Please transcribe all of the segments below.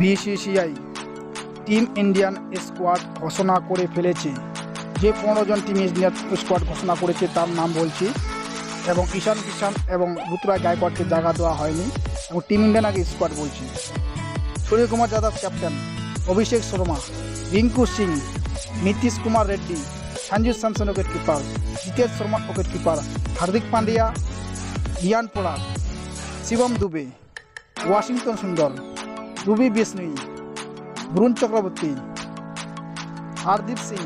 BCCI team Indian squad ঘোষণা করে ফেলেছে। যে পনেরো জন টিম ইন্ডিয়ান স্কোয়াড ঘোষণা করেছে তার নাম বলছি। এবং ঈশান কিষান এবং ঋতুরাজ গায়কোয়াড়কে জায়গা দেওয়া হয়নি এবং টিম ইন্ডিয়ান আগে স্কোয়াড বলছি। Suryakumar Yadav captain, Abhishek Sharma, Rinku Singh, Nitish Kumar Reddy Sanju Samson wicket keeper, Jitesh Sharma wicket keeper, Hardik Pandya, Riyan পোলার শিবম দুবে, ওয়াশিংটন সুন্দর। রুবি বিষ্ণুই, বরুণ চক্রবর্তী, হারদীপ সিং,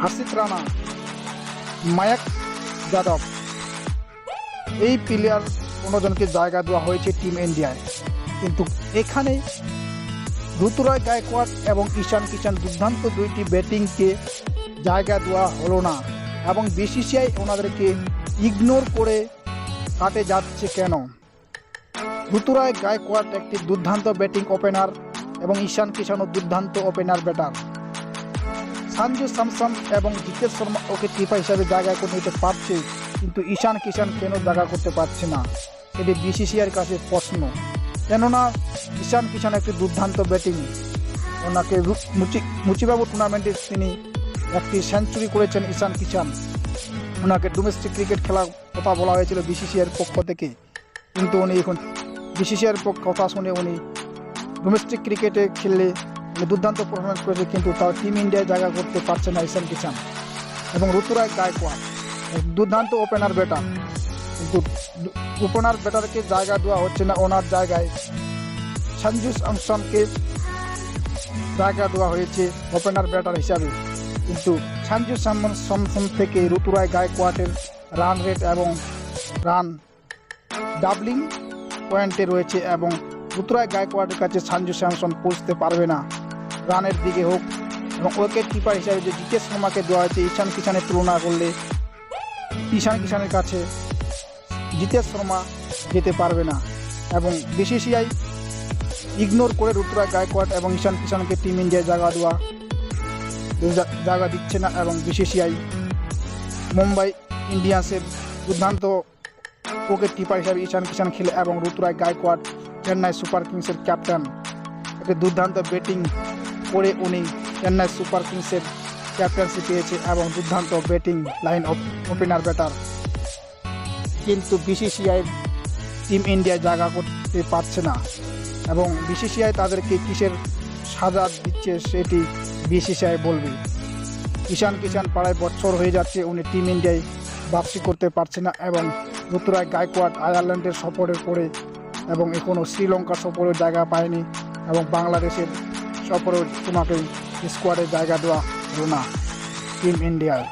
হর্ষিত রানা, মায়াক যাদব। এই প্লেয়ার জনকে জায়গা দেওয়া হয়েছে টিম ইন্ডিয়ায় কিন্তু এখানে ঋতুরায় গায়কোয়াড় এবং ঈশান কিষান দুর্দান্ত দুইটি ব্যাটিংকে জায়গা দেওয়া হলো না এবং বিসিসিআই ওনাদেরকে ইগনোর করে কাটে যাচ্ছে কেন? ঋতুরায় গায়কোয়াড় একটি দুর্দান্ত ব্যাটিং ওপেনার এবং ঈশান কিষানও দুর্দান্ত ওপেনার ব্যাটার। সঞ্জু স্যামসন এবং জিতেশ শর্মা ওকে কিপার হিসাবে জায়গা করে নিতে পারছে, কিন্তু ঈশান কিষান কেন জায়গা করতে পারছে না? এটি বিসিসিআইয়ের কাছে প্রশ্ন। কেননা, ঈশান কিষান একটি দুর্দান্ত ব্যাটিং। ওনাকে মুচি মুচিবাবু টুর্নামেন্টে তিনি একটি সেঞ্চুরি করেছেন ঈশান কিষান ওনাকে ডোমেস্টিক ক্রিকেট খেলার কথা বলা হয়েছিল বিসিসিআইয়ের পক্ষ থেকে। কিন্তু উনি এখন বিসিসিআইয়ের পক্ষ কথা শুনে উনি ডোমেস্টিক ক্রিকেটে খেললে উনি দুর্দান্ত পারফরমেন্স করেছে, কিন্তু তার টিম ইন্ডিয়ায় জায়গা করতে পারছে না ঈশান কিষান এবং ঋতুরায় গায়কোয়াড় দুর্দান্ত ওপেনার ব্যাটার কিন্তু ওপেনার ব্যাটারকে জায়গা দেওয়া হচ্ছে না, ওনার জায়গায় সঞ্জু স্যামসনকে জায়গা দেওয়া হয়েছে ওপেনার ব্যাটার হিসাবে। কিন্তু সঞ্জু স্যামসন থেকে ঋতুরায় গায়কোয়াটের রান রেট এবং রান ডাবলিং পয়েন্টে রয়েছে এবং ঋতুরায় গায়কোয়াড়ের কাছে সঞ্জু স্যামসন পৌঁছতে পারবে না। রানের দিকে হোক এবং উইকেট কিপার হিসাবে যে জিতেশ শর্মাকে দেওয়া হয়েছে, ঈশান কিষানের তুলনা করলে ঈশান কিষানের কাছে জিতেশ শর্মা যেতে পারবে না। এবং বিসিসিআই ইগনোর করে ঋতুরাজ গায়কোয়াড় এবং ঈশান কিষানকে টিম ইন্ডিয়ায় জায়গা দেওয়া জায়গা দিচ্ছে না এবং বিসিসিআই মুম্বাই ইন্ডিয়ান্সের দুর্দান্ত উইকেট কিপার হিসাবে ঈশান কিষান খেলে এবং ঋতুরাজ গায়কোয়াড়, চেন্নাই সুপার কিংসের ক্যাপ্টেন। একটি দুর্দান্ত ব্যাটিং করে উনি চেন্নাই সুপার কিংসের ক্যাপ্টেন্সি পেয়েছে এবং দুর্দান্ত ব্যাটিং লাইন ওপেনার ব্যাটার। কিন্তু বিসিসিআই টিম ইন্ডিয়ায় জায়গা করতে পারছে না এবং বিসিসিআই তাদেরকে কিসের সাজা দিচ্ছে সেটি বিসিসিআই বলবে। ঈশান কিষান পাড়ায় বছর হয়ে যাচ্ছে, উনি টিম ইন্ডিয়ায় বাপসি করতে পারছে না এবং ঋতুরায় গায়কোয়াড় আয়ারল্যান্ডের সফরে পড়ে এবং এখনও শ্রীলঙ্কা সফরের জায়গা পায়নি এবং বাংলাদেশের সফরেও তোমাকে স্কোয়াডে জায়গা দেওয়া হলো না টিম ইন্ডিয়ায়